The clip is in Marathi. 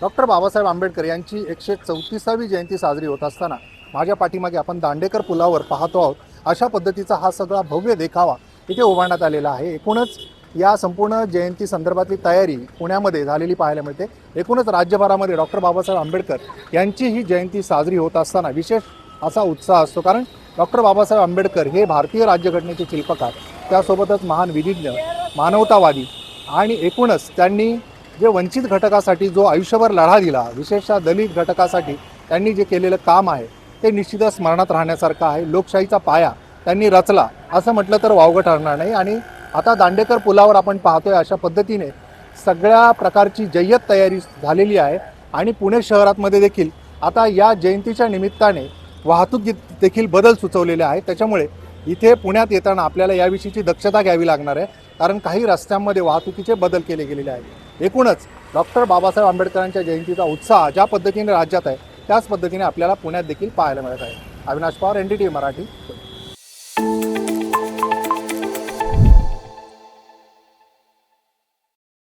डॉक्टर बाबासाहेब आंबेडकर यांची एकशे चौतीसावी जयंती साजरी होत असताना माझ्या पाठीमागे आपण दांडेकर पुलावर पाहतो आहोत. अशा पद्धतीचा हा सगळा भव्य देखावा इथे उभारण्यात आलेला आहे. एकूणच या संपूर्ण जयंती संदर्भातली तयारी पुण्यामध्ये झालेली पाहायला मिळते. एकूणच राज्यभरामध्ये डॉक्टर बाबासाहेब आंबेडकर यांची ही जयंती साजरी होत असताना विशेष असा उत्साह असतो. कारण डॉक्टर बाबासाहेब आंबेडकर हे भारतीय राज्यघटनेचे शिल्पकार. त्यासोबतच महान विधिज्ञ मानवतावादी आणि एकूणच त्यांनी जे वंचित घटकासाठी जो आयुष्यभर लढा दिला विशेषतः दलित घटकासाठी त्यांनी जे केलेलं काम आहे ते निश्चितच स्मरणात राहण्यासारखं आहे. लोकशाहीचा पाया त्यांनी रचला असं म्हटलं तर वावगं ठरणार नाही. आणि आता दांडेकर पुलावर आपण पाहतोय अशा पद्धतीने सगळ्या प्रकारची जय्यत तयारी झालेली आहे. आणि पुणे शहरातमध्ये देखील आता या जयंतीच्या निमित्ताने वाहतूक देखील बदल सुचवलेले आहेत. त्याच्यामुळे इथे पुण्यात येताना आपल्याला याविषयीची दक्षता घ्यावी लागणार आहे कारण काही रस्त्यांमध्ये वाहतुकीचे बदल केले गेलेले आहेत. एकूणच डॉक्टर बाबासाहेब आंबेडकरांच्या जयंतीचा उत्साह ज्या पद्धतीने राज्यात आहे त्याच पद्धतीने आपल्याला पुण्यात देखील पाहायला मिळत आहे. Avinash Pawar N D T Marathi